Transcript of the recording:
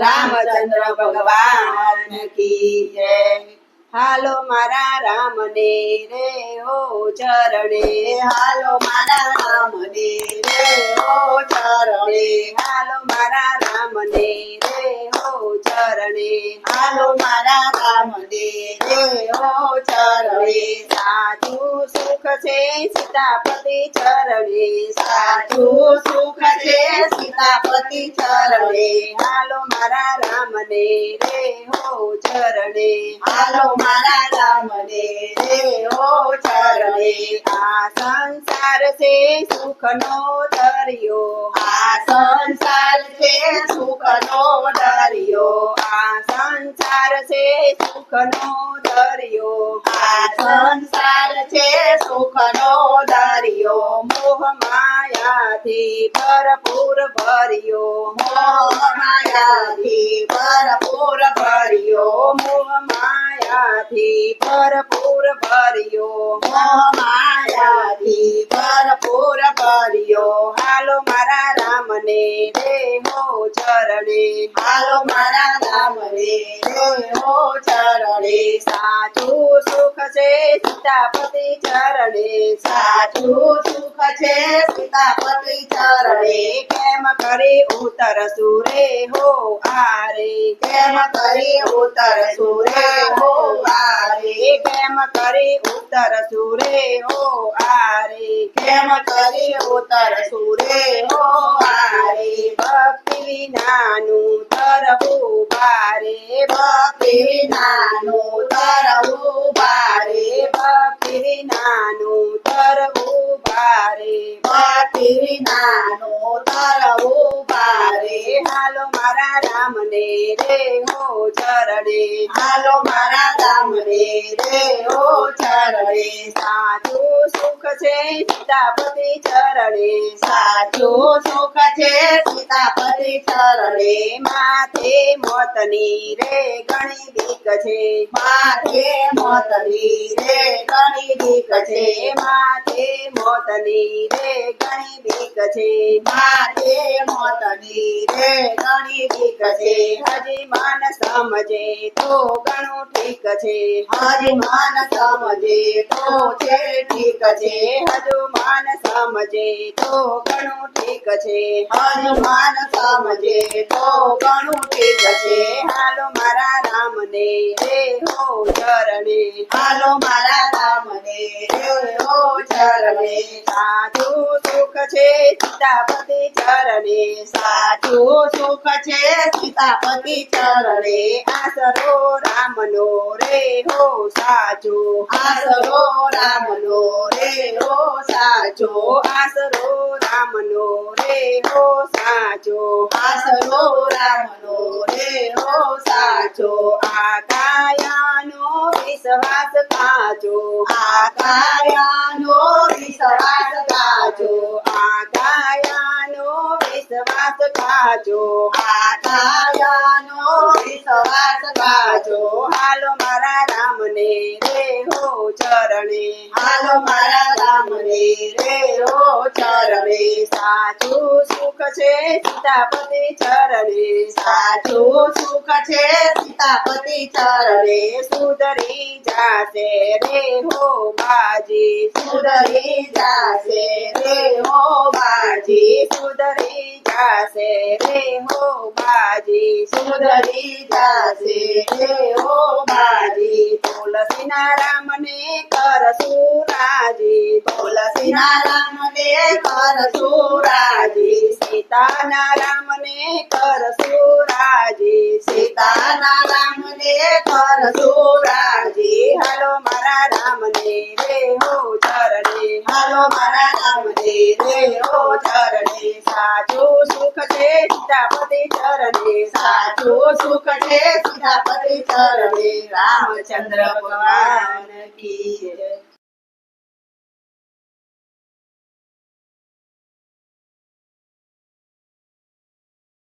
રામચંદ્ર ભગવાન કી જય. હાલો મારા રામને રે હો ચરણે. હાલો મારા રામને રે હો ચરણે. હાલો મારા રામને રે હો ચરણે હાલો મારા રામને રે હો ચરણે સાચું સુખ છે સીતાપતિ ચરણે સાચું સુખ છે સીતાપતિ ચરણે. હાલો મારા રામને રે હો ચરણે, હાલો મારા રામને રે હો ચરણે આ સંસાર છે સુખનો દરિયો. આ સંસાર છે સુખનો દરિયો. આ સંસાર છે સુખનો દરિયો. આ સંસાર છે સુખનો દરિયો. મોહ માયાથી ભરપૂર ભર્યો. મોહ માયાથી ભરપૂર ભર્યો. મોહ માયાથી ભરપૂર ભર્યો. મોહ ચરણે સાચું સુખ છે સીતાપતિ ચરણે સાચું સુખ છે સીતાપતિ ચરણે કેમ કરી ઉતર સુરે હો આરે કેમ કરી ઉતર સુરે હો આરે કેમ કરી ઉતર સુરે હો આરે કેમ કરી ઉતર સુરે હો આરે ભક્તિ બારે ભક્તિ નાનું તરવું વિનાનું તરવું બારે ભક્તિ વિનાનું તરવું બારે હાલો મારા રામને રે ચરણે હાલો મારા રામને રે ચરણે સાચું સુખ છે સીતાપતિ ચરણે સાચું સુખ છે સીતાપતિ ચરણે માથે મોતની રે ગણી બીક છે. માથે મોતની રે બીક છે, માથે મોતની રે, ઘણી બીક છે. માથે મોતની રે, ઘણી બીક છે. હજી માન સમજે તો ઘણું ઠીક છે. હજી માન સમજે તો છે ઠીક છે. હજુ માન સમજે તો ઘણું ઠીક છે. હજુ માન સમજે તો ઘણું ઠીક છે. હાલો રામને રે હો ચરણે. હાલો મારા રામને રે હો ચરણે. સાચું સુખ છે સીતાપતિ ચરણે. સાચું સુખ છે સીતાપતિ ચરણે. આસરો રામનો રે હો સાચો. આસરો રામનો રે હો સાચો. આસરો રામનો રે હો સાચો. આસરો રામનો રે સાચો આ કાયાનો વિશ્વાસ કાચો. આ કાયાનો વિશ્વાસ કાચો. આ કાયાનો વિશ્વાસ હાલો સાચું સુખ છે સીતાપતિ ચરણે, સાચું સુખ છે સીતાપતિ ચરણે, સુધરી જાશે રે હો બાજી, સુધરી જાશે રે હો બાજી, સુધરી જાશે રે હો બાજી, સુધરી જાશે રે હો બાજી, તુલસીના રામને કરશું રાજી, તુલસીના રામને કરશું રાજી સીતાના રામને કર રાજી સીતાના રામને કર રાજી હાલો મારા રામને રે હો ચરણે, હાલો મારા રામને રે હો ચરણે, સાચું સુખ છે સીતાપતિ ચરણે, સાચું સુખ છે સીતાપતિ ચરણે, રામચંદ્ર ભગવાન કી